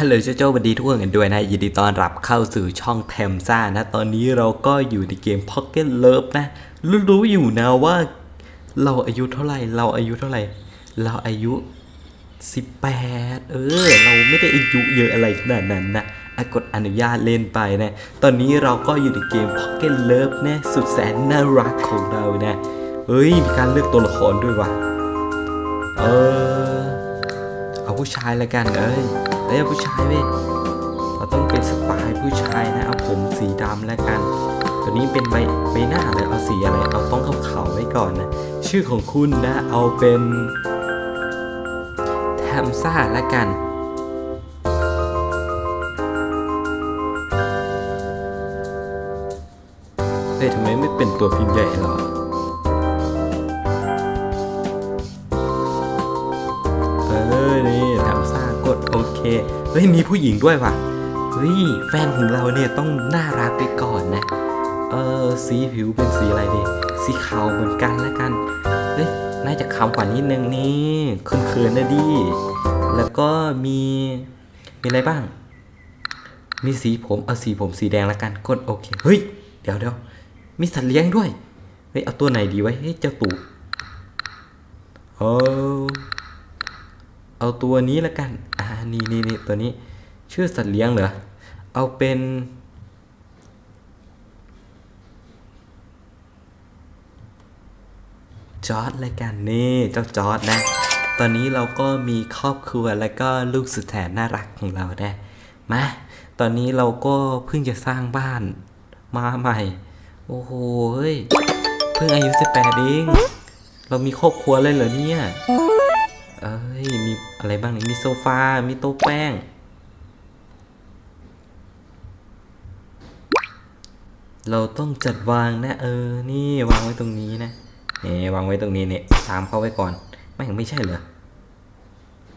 ฮัลโหลเจ้าเจ้าสวัสดีทุกคนกันด้วยนะ ยินดีต้อนรับเข้าสู่ช่องเทมซ่านะ ตอนนี้เราก็อยู่ในเกม Pocket Love นะ รู้รู้อยู่นะว่า เราอายุเท่าไหร่ เราอายุเท่าไหร่ เราอายุ 18 เออ เราไม่ได้อายุเยอะอะไรขนาดนั้นนะอะกดอนุญาตเล่นไปนะ ตอนนี้เราก็อยู่ในเกม Pocket Love นะ สุดแสนน่ารักของเรานะ เฮ้ย มีการเลือกตัวละครด้วยว่ะ เออ เอาผู้ชายละกันเอ้ยเอ้ยเอาผู้ชายเว้ยเราต้องเป็นสไตล์ผู้ชายนะเอาผมสีดำแล้วกัน ตัวนี้เป็นใบใบหน้าเลยเอาสีอะไรเอาต้องขาวๆไว้ก่อนนะ ชื่อของคุณนะเอาเป็นแทมซ่าละกันเฮ้ยทำไมไม่เป็นตัวพิมพ์ใหญ่หรอ เค เฮ้ย มีผู้หญิงด้วยว่ะ เฮ้ย แฟนของเราเนี่ยต้องน่ารักไปก่อนนะ เออ สีผิวเป็นสีอะไรดี สีขาวเหมือนกันแล้วกัน เฮ้ย น่าจะขาวกว่านิดนึงนี่เขินๆนะดิ แล้วก็มี มีอะไรบ้าง มีสีผมเอาสีผมสีแดงแล้วกัน กดโอเค เฮ้ย เดี๋ยวเดี๋ยวมีสัตว์เลี้ยงด้วย เฮ้ย เอาตัวไหนดีไว้เฮ้ย เจ้าตู่เออ เอาตัวนี้ละกันอ่านี่นี่นี่ตัวนี้ชื่อสัตว์เลี้ยงเหรอเอาเป็นจอร์ดละกันนี่เจ้าจอร์ดนะ ตอนนี้เราก็มีครอบครัวแล้วก็ลูกสุดแสนน่ารักของเราได้มาตอนนี้เราก็เพิ่งจะสร้างบ้านมาใหม่ โอ้โหเฮ้ย เพิ่งอายุ18เอง เรามีครอบครัวเลยเหรอเนี่ย เอ้ย มีอะไรบ้างนี่มีโซฟา มีโต๊ะแป้ง เราต้องจัดวางนะ เออ นี่วางไว้ตรงนี้นะนี่วางไว้ตรงนี้เนี่ยตามเข้าไว้ก่อน ไม่ไม่ใช่เหรอ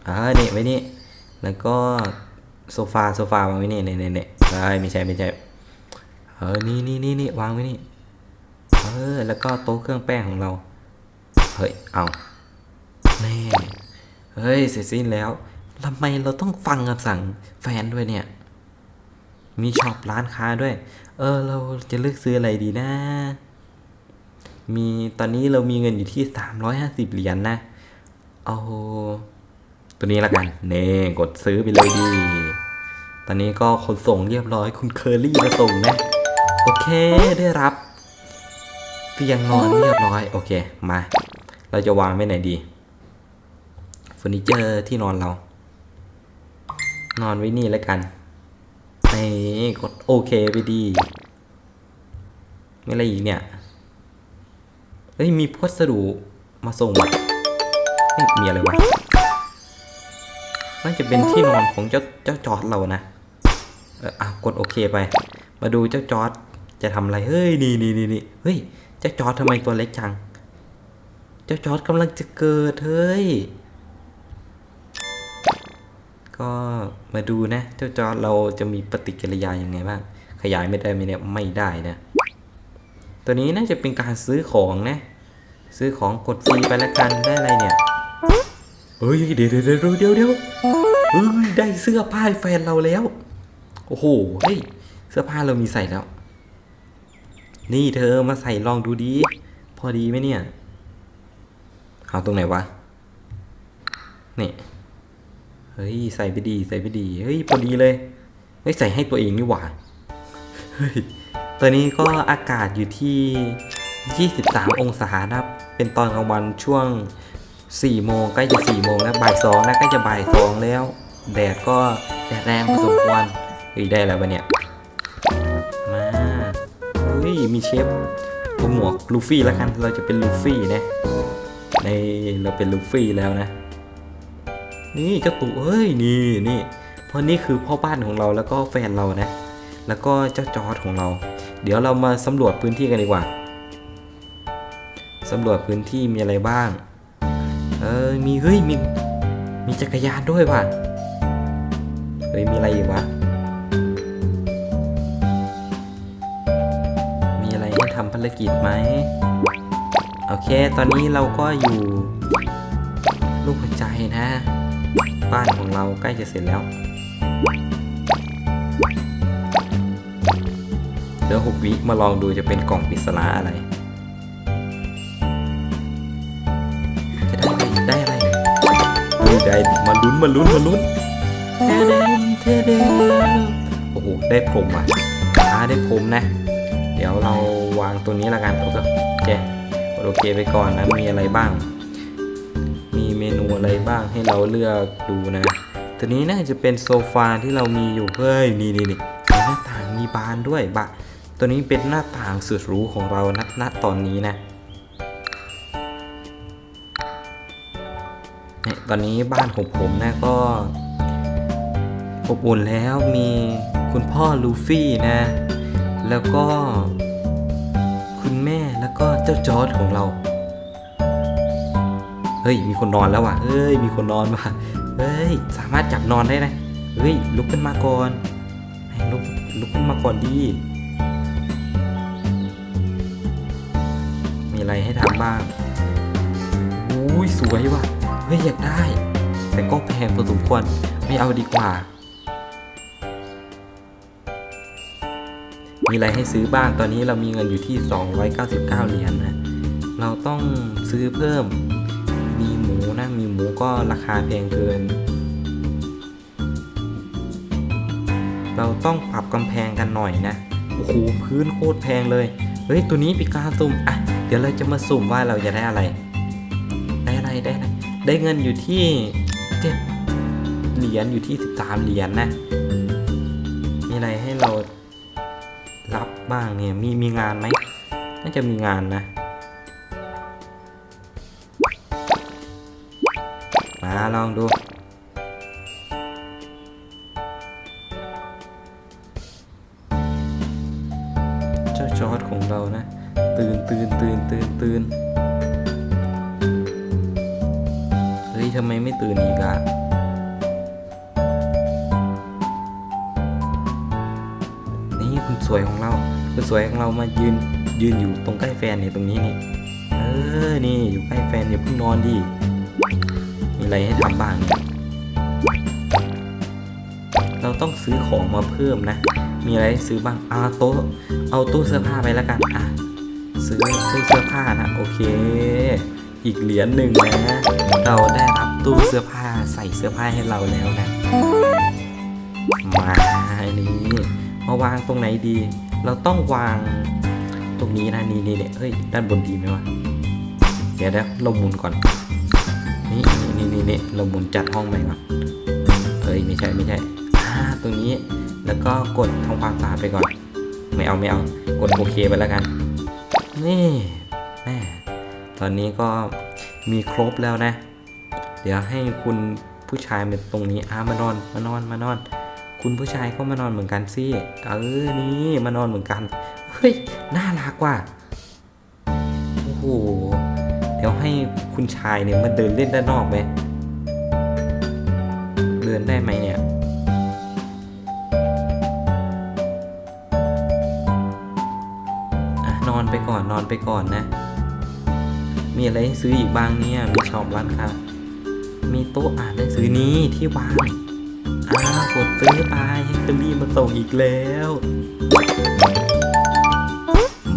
อ่าเนี่ยไว้นี่ แล้วก็โซฟาโซฟาวางไว้นี่เนี่ยเนี่ยเนี่ยไม่ใช่ไม่ใช่ เออ นี่นี่นี่นี่วางไว้นี่ เออ แล้วก็โต๊ะเครื่องแป้งของเรา เฮ้ย เอา เฮ้ยเสร็จสิ้นแล้วทำไมเราต้องฟังคำสั่งแฟนด้วยเนี่ย มีช็อปร้านค้าด้วย เออ เราจะเลือกซื้ออะไรดีนะ มีตอนนี้เรามีเงินอยู่ที่ 350 เหรียญนนะ เอาตัวนี้ละกัน เน่กดซื้อไปเลยดี ตอนนี้ก็ขนส่งเรียบร้อย คุณเคอรี่มาส่งนะ โอเคได้รับเตียงนอนเรียบร้อย โอเค มา เราจะวางไว้ไหนดี ฟอร์นิเจอร์ที่นอนเรา นอนไว้นี่แล้วกันนี่กดโอเคไปดี ไม่อะไรอีกเนี่ย เฮ้ย มีพัสดุมาส่งวะเฮ้ยมีอะไรวะ น่าจะเป็นที่นอนของเจ้าเจ้าจอร์ดเรานะ เอออะกดโอเคไป มาดูเจ้าจอร์ดจะทำอะไร เฮ้ย นี่นี่นี่นี่เฮ้ย เจ้าจอร์ดทำไมตัวเล็กจัง เจ้าจอร์ดกำลังจะเกิด เฮ้ย ก็มาดูนะ เจ้าจอร์ดเราจะมีปฏิกิริยายังไงบ้าง ขยายไม่ได้ไหมเนี่ย ไม่ได้นะ ตัวนี้น่าจะเป็นการซื้อของนะ ซื้อของกดฟรีไปละกัน ได้อะไรเนี่ย เฮ้ย เดี๋ยวเดี๋ยวเดี๋ยวเดี๋ยวเดี๋ยวเฮ้ย ได้เสื้อผ้าแฟนเราแล้ว โอ้โห เฮ้ย เสื้อผ้าเรามีใส่แล้ว นี่เธอมาใส่ลองดูดี พอดีไหมเนี่ย เอาตรงไหนวะ นี่ ฮ้ยใส่ไปดีใส่ไปดีเฮ้ยพอดีเลยเฮ้ยใส่ให้ตัวเองนี่หว่าเฮ้ยตอนนี้ก็อากาศอยู่ที่ 23 องศานะครับ เป็นตอนกลางวันช่วง 4 โมงใกล้จะ 4 โมงแล้วบ่าย2แล้วใกล้จะบ่าย 2 แล้ว แดดก็แดดแรงพอสมควรเฮ้ยได้แล้วปะเนี่ยมาเฮ้ยมีเชฟหมวกลูฟี่แล้วกันเราจะเป็นลูฟี่นะในเราเป็นลูฟี่แล้วนะ นี่เจ้าตู่เอ้ยนี่นี่เพราะนี่คือพ่อบ้านของเราแล้วก็แฟนเรานะ แล้วก็เจ้าจอร์ดของเรา เดี๋ยวเรามาสำรวจพื้นที่กันดีกว่าสำรวจพื้นที่มีอะไรบ้าง เออมีเฮ้ยมีมีจักรยานด้วยว่ะเฮ้ยมีอะไรอีกวะมีอะไรให้ทำภารกิจไหมโอเค ตอนนี้เราก็อยู่ลูกหัวใจนะ บ้านของเราใกล้จะเสร็จแล้ว เดี๋ยวหกวิมาลองดูจะเป็นกล่องปิศนาอะไร จะได้ได้อะไรได้มาลุ้นมาลุ้นมาลุ้นโอ้โห ได้ผมอะอาได้ผมนะ เดี๋ยวเราวางตัวนี้ละกันโอเคโอเคไปก่อนนะมีอะไรบ้าง มีเมนูอะไรบ้างให้เราเลือกดูนะตัวนี้น่าจะเป็นโซฟาที่เรามีอยู่เฮ้ยนี่นี่นี่หน้าต่างมีบานด้วยบะตัวนี้เป็นหน้าต่างสุดหรูของเราณณตอนนี้นะเนี่ยตอนนี้บ้านของผมนะก็อบอุ่นแล้วมีคุณพ่อลูฟี่นะ แล้วก็คุณแม่แล้วก็เจ้าจอร์ดของเรา เฮ้ย มีคนนอนแล้วว่ะเฮ้ย มีคนนอนว่ะเฮ้ย สามารถจับนอนได้นะเฮ้ย ลุกขึ้นมาก่อนให้ลุก ลุกขึ้นมาก่อนดี มีอะไรให้ทำบ้างอุ้ย สวยว่ะ เฮ้ย อยากได้ แต่ก็แพงพอสมควร ไม่เอาดีกว่า มีอะไรให้ซื้อบ้าง ตอนนี้เรามีเงินอยู่ที่ 299 เหรียญนะ เราต้องซื้อเพิ่ม มีหมูนะมีหมูก็ราคาแพงเกิน เราต้องปรับกำแพงกันหน่อยนะโอ้โหพื้นโคตรแพงเลยเฮ้ยตัวนี้ปีกาสุ่มอะเดี๋ยวเราจะมาสุ่มว่าเราจะได้อะไร ได้อะไรได้อะไรได้เงินอยู่ที่เจ็ดเหรียญอยู่ที่ 13 เหรียญนะมีอะไรให้เรารับบ้างเนี่ย มีมีงานไหม น่าจะมีงานนะ มาลองดู เจ้าจอร์ดของเรานะ ตื่นตื่นตื่นตื่นตื่นเฮ้ยทำไมไม่ตื่นอีกอะนี่คุณสวยของเราคุณสวยของเรามายืนยืนอยู่ตรงใกล้แฟนเนี่ยตรงนี้นี่เออนี่อยู่ใกล้แฟนอย่าเพิ่งนอนดิมี อะไรให้ทำบ้างเนี่ย เราต้องซื้อของมาเพิ่มนะ มีอะไรซื้อบ้างเอาโต๊ะ เอาตู้เสื้อผ้าไปแล้วกัน อะ ซื้อตู้เสื้อผ้านะ โอเค อีกเหรียญหนึ่งนะ เราได้รับตู้เสื้อผ้าใส่เสื้อผ้าให้เราแล้วนะ มาอันนี้ มาวางตรงไหนดี เราต้องวางตรงนี้นะนี่นี่เนี่ยเฮ้ย ด้านบนดีไหมวะ เดี๋ยวเดี๋ยวเราหมุนก่อน นี่นี่นี่นี่เราหมุนจัดห้องใหม่ก่อนเอ้ยไม่ใช่ไม่ใช่อ่าตรงนี้แล้วก็กดทำความสะอาดไปก่อน ไม่เอาไม่เอา กดโอเคไปแล้วกัน นี่แม่ตอนนี้ก็มีครบแล้วนะ เดี๋ยวให้คุณผู้ชายมาตรงนี้อ่ามานอนมานอนมานอน คุณผู้ชายก็มานอนเหมือนกันสิเออนี่มานอนเหมือนกันเฮ้ยน่ารักว่ะโอ้โห เดี๋ยวให้คุณชายเนี่ยมาเดินเล่นด้านนอกไหมเดินได้ไหมเนี่ยอนอนไปก่อนนอนไปก่อนนะ มีอะไรให้ซื้ออีกบ้างเนี่ยมีช็อปร้านค้ามีโต๊ะอ่านหนังสือนี้ที่วางอ้าวกดซื้อไปให้เคอรี่มาส่งอีกแล้ว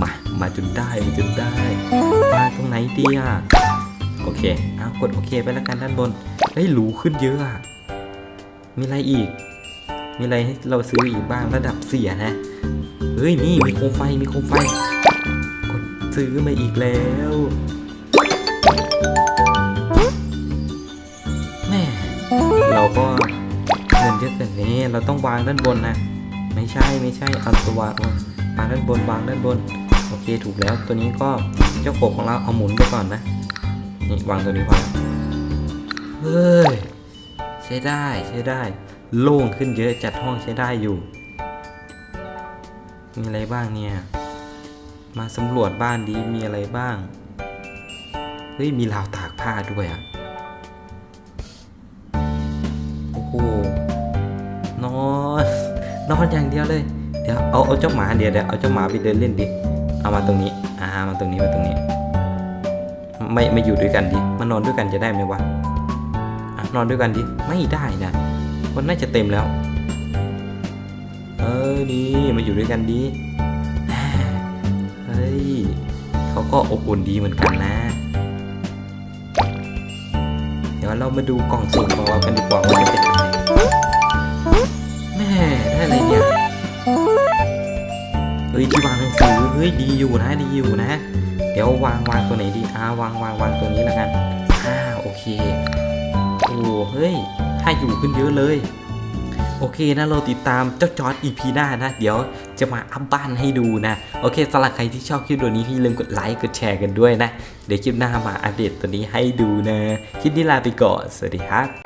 มา มาจนได้มาจนได้วา ไหนดีอะโอเคเอากดโอเคไปแล้วกันด้านบนเฮ้ยหรูขึ้นเยอะอะมีอะไรอีก มีอะไรให้เราซื้ออีกบ้างระดับเสียนะเฮ้ยนี่มีโคมไฟมีโคมไฟกดซื้อมาอีกแล้วแม่เราก็เงินเยอะแบบนี้เราต้องวางด้านบนนะไม่ใช่ไม่ใช่เอาตัววางวางด้านบนวางด้านบนโอเคถูกแล้วตัวนี้ก็ เจ้ากบของเราเอาหมุนไปก่อนนะ นี่วางตัวนี้พอแล้วเฮ้ยใช้ได้ใช้ได้ โล่งขึ้นเยอะจัดห้องใช้ได้อยู่ มีอะไรบ้างเนี่ย มาสำรวจบ้านดีมีอะไรบ้าง เฮ้ย มีราวตากผ้าด้วยอะ โอ้โห นอน นอนอย่างเดียวเลย เดี๋ยวเอาเอาเจ้าหมาเดี๋ยวเดี๋ยวเอาเจ้าหมาไปเดินเล่นดิ เอามาตรงนี้อ่ามาตรงนี้มาตรงนี้ ไม่ไม่อยู่ด้วยกันดิมานอนด้วยกันจะได้ไหมวะนอนด้วยกันดิไม่ได้นะมันน่าจะเต็มแล้ว เออดีมาอยู่ด้วยกันดีแหมก็อบอุ่นดีเหมือนกันนะ เดี๋ยวเรามาดูกล่องสุ่มของเรากันดีกว่าว่าจะเป็นอะไรแม่ได้อะไรเนี่ย ยที่วางหนังสือเฮ้ยดีอยู่นะดีอยู่นะ เดี๋ยววางวางตัวไหนดีอ่าวางวางวางตัวนี้แล้วกันอ่าโอเคโอ้เฮ้ยให้อยู่ขึ้นเยอะเลย โอเคนะเราติดตามเจ้าจอร์ด EP หน้านะ เดี๋ยวจะมาอัพบ้านให้ดูนะ โอเคสำหรับใครที่ชอบคลิปตัวนี้ที่อย่าลืมกดไลค์กดแชร์กันด้วยนะ เดี๋ยวคลิปหน้ามาอัปเดตตัวนี้ให้ดูนะคลิปนี้ลาไปก่อนสวัสดีครับ